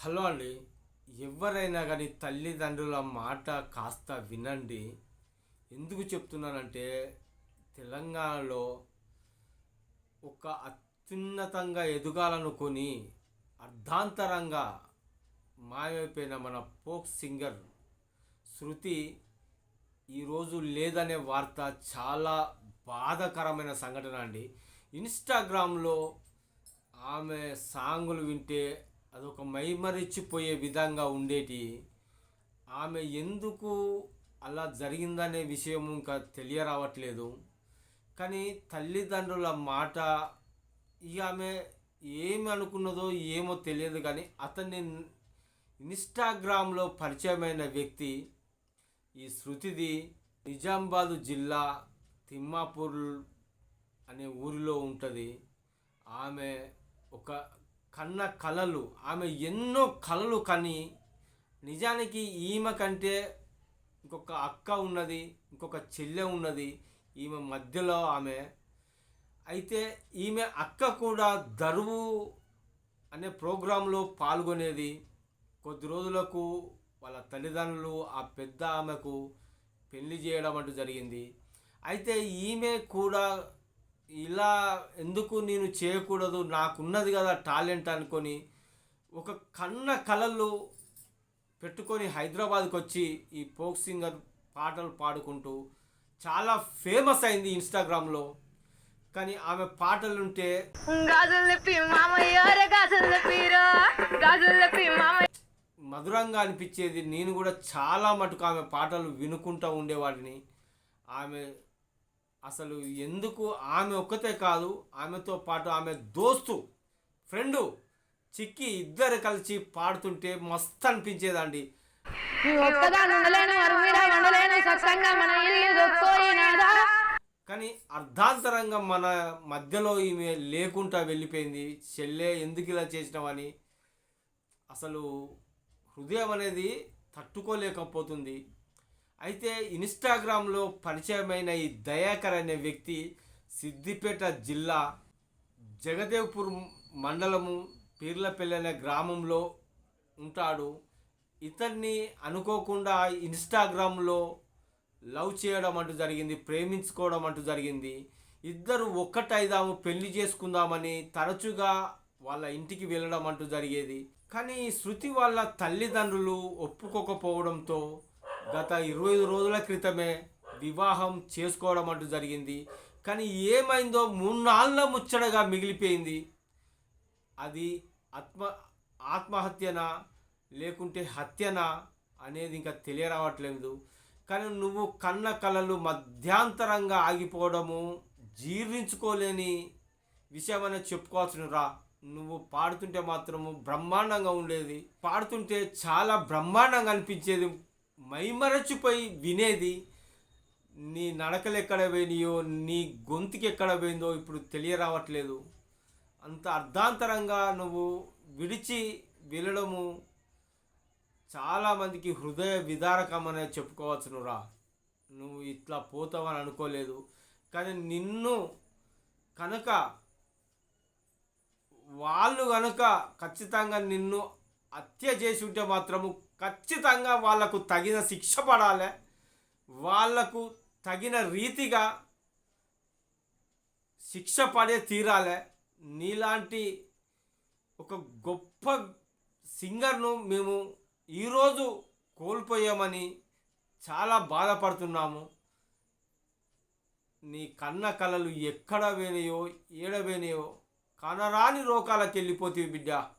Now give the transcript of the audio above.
Hello అండి. ఎవరైనా కానీ తల్లిదండ్రుల మాట కాస్త వినండి. ఎందుకు చెప్తున్నానంటే తెలంగాణలో ఒక అత్యున్నతంగా ఎదగాలనుకొని అర్ధాంతరంగా మాయమైపోయిన మన ఫోక్ సింగర్ శృతి ఈరోజు లేదనే వార్త చాలా బాధాకరమైన సంఘటన అండి. ఇన్స్టాగ్రామ్లో ఆమె సాంగులు వింటే అదొక మైమరిచిపోయే విధంగా ఉండేటి. ఆమె ఎందుకు అలా జరిగిందనే విషయం ఇంకా తెలియరావట్లేదు. కానీ తల్లిదండ్రుల మాట ఇక ఆమె ఏమి అనుకున్నదో ఏమో తెలియదు కానీ అతన్ని ఇన్స్టాగ్రామ్లో పరిచయమైన వ్యక్తి ఈ శృతిది నిజామాబాదు జిల్లా తిమ్మాపూర్ అనే ఊరిలో ఉంటుంది. ఆమె ఒక కన్న కళలు ఆమె ఎన్నో కళలు కని నిజానికి ఈమె కంటే ఇంకొక అక్క ఉన్నది ఇంకొక చెల్లె ఉన్నది ఈమె మధ్యలో ఆమె. అయితే ఈమె అక్క కూడా దరువు అనే ప్రోగ్రాంలో పాల్గొనేది. కొద్ది రోజులకు వాళ్ళ తల్లిదండ్రులు ఆ పెద్ద ఆమెకు పెళ్ళి చేయడం అంటూ జరిగింది. అయితే ఈమె కూడా ఇలా ఎందుకు నేను చేయకూడదు? నాకున్నది కదా టాలెంట్ అనుకొని ఒక కన్న కళలు పెట్టుకొని హైదరాబాద్కి వచ్చి ఈ ఫోక్ సింగర్ పాటలు పాడుకుంటూ చాలా ఫేమస్ అయింది ఇన్స్టాగ్రామ్లో. కానీ ఆమె పాటలుంటే మధురంగా అనిపించేది నేను కూడా చాలా మటుకు ఆమె పాటలు వినుకుంటూ ఉండేవాడిని. ఆమె అసలు ఎందుకు ఆమె ఒక్కతే కాదు ఆమెతో పాటు ఆమె దోస్తు ఫ్రెండు చిక్కి ఇద్దరు కలిసి పాడుతుంటే మస్తు అనిపించేదండి. కానీ అర్ధాంతరంగా మన మధ్యలో ఈమె లేకుండా వెళ్ళిపోయింది. చెల్లె ఎందుకు ఇలా చేసినావని అసలు హృదయం అనేది తట్టుకోలేకపోతుంది. అయితే ఇన్స్టాగ్రామ్లో పరిచయమైన ఈ దయాకర్ అనే వ్యక్తి సిద్దిపేట జిల్లా జగదేవ్పూర్ మండలము పీర్లపల్లి అనే గ్రామంలో ఉంటాడు. ఇతన్ని అనుకోకుండా ఇన్స్టాగ్రామ్లో లవ్ చేయడం అంటూ జరిగింది ప్రేమించుకోవడం అంటూ జరిగింది. ఇద్దరు ఒక్కటైదాము పెళ్ళి చేసుకుందామని తరచుగా వాళ్ళ ఇంటికి వెళ్ళడం అంటూ జరిగేది. కానీ శృతి వాళ్ళ తల్లిదండ్రులు ఒప్పుకోకపోవడంతో గత ఇరవై ఐదు రోజుల క్రితమే వివాహం చేసుకోవడం అంటూ జరిగింది. కానీ ఏమైందో మూడు నాళ్ళ ముచ్చటగా మిగిలిపోయింది. అది ఆత్మ ఆత్మహత్యనా లేకుంటే హత్యనా అనేది ఇంకా తెలియరావట్లేదు. కానీ నువ్వు కన్న కళలు మధ్యాంతరంగా ఆగిపోవడము జీర్ణించుకోలేని విషయం అనేది చెప్పుకోవాల్సిన రా నువ్వు పాడుతుంటే మాత్రము బ్రహ్మాండంగా ఉండేది. పాడుతుంటే చాలా బ్రహ్మాండంగా అనిపించేది. మైమరచిపోయి వినేది నీ నడకలు ఎక్కడ పోయినాయో నీ గొంతుకి ఎక్కడ పోయిందో ఇప్పుడు తెలియరావట్లేదు. అంత అర్ధాంతరంగా నువ్వు విడిచి వెళ్ళడము చాలామందికి హృదయ విదారకమనే చెప్పుకోవచ్చు రా నువ్వు ఇట్లా పోతావని అనుకోలేదు. కానీ నిన్ను కనుక వాళ్ళు కనుక ఖచ్చితంగా నిన్ను హత్య చేసి ఉంటే మాత్రము ఖచ్చితంగా వాళ్ళకు తగిన శిక్ష పడాలి. వాళ్ళకు తగిన రీతిగా శిక్ష పడే తీరాలి. నీలాంటి ఒక గొప్ప సింగర్ను మేము ఈరోజు కోల్పోయామని చాలా బాధపడుతున్నాము. నీ కన్న కళలు ఎక్కడ పోయినాయో ఏడ కనరాని రోకాలకు వెళ్ళిపోతీవి బిడ్డ.